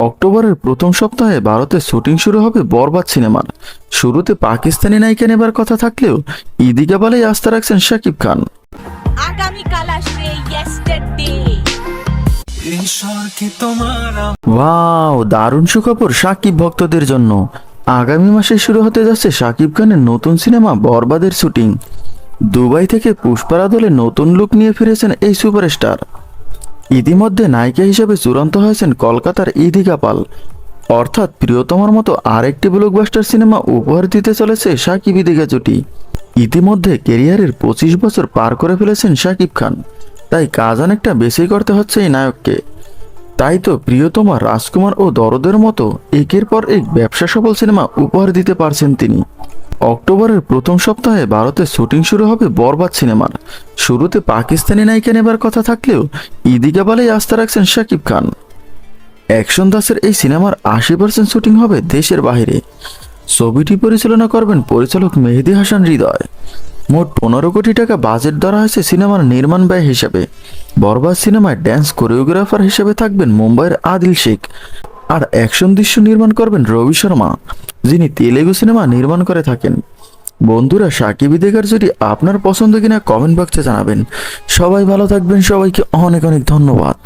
অক্টোবরের প্রথম সপ্তাহে ভারতে শুটিং শুরু হবে বরবাদ সিনেমার। শুরুতে পাকিস্তানি নায়িকা নেবার কথা থাকলেও ইদিকা বলেই আস্থা রাখছেন শাকিব খান। ওয়াও দারুণ সুখবর সাকিব ভক্তদের জন্য। আগামী মাসে শুরু হতে যাচ্ছে সাকিব খানের নতুন সিনেমা বরবাদের শুটিং। দুবাই থেকে পুষ্পারা দলে নতুন লুক নিয়ে ফিরেছেন এই সুপারস্টার। ইতিমধ্যে নায়িকা হিসেবে চূড়ান্ত হয়েছেন কলকাতার ইদিকা পাল অর্থাৎ প্রিয়তমার মতো আরেকটি ব্লকবাস্টার সিনেমা উপহার দিতে চলেছে সাকিব ইদিকা জুটি ইতিমধ্যে কেরিয়ারের পঁচিশ বছর পার করে ফেলেছেন সাকিব খান। তাই কাজ অনেকটা বেশি করতে হচ্ছে এই নায়ককে। তাই তো প্রিয়তমা রাজকুমার ও দরদের মতো একের পর এক ব্যবসা সফল সিনেমা উপহার দিতে পারছেন তিনি। অক্টোবরের প্রথম সপ্তাহে ভারতে শুটিং শুরু হবে বরবাদ সিনেমার। শুরুতে পাকিস্তানি নায়িকা নেবার কথা থাকলেও ইদিকা বলেই আস্থা রাখছেন শাকিব খান। অ্যাকশন দাসের এই সিনেমার আশি পার্সেন্ট শুটিং হবে দেশের বাইরে ছবিটি পরিচালনা করবেন পরিচালক মেহেদি হাসান হৃদয়। মোট পনেরো কোটি টাকা বাজেট ধরা হয়েছে সিনেমার নির্মাণ ব্যয় হিসেবে। বরবাদ সিনেমায় ড্যান্স কোরিওগ্রাফার হিসেবে থাকবেন মুম্বাইয়ের আদিল শেখ। আর অ্যাকশন দৃশ্য নির্মাণ করবেন রবি শর্মা, যিনি তেলেগু সিনেমা নির্মাণ করে থাকেন। বন্ধুরা, সাকিব দেখার যদি আপনার পছন্দ কিনা কমেন্ট বক্সে জানাবেন। সবাই ভালো থাকবেন, সবাইকে অনেক অনেক ধন্যবাদ।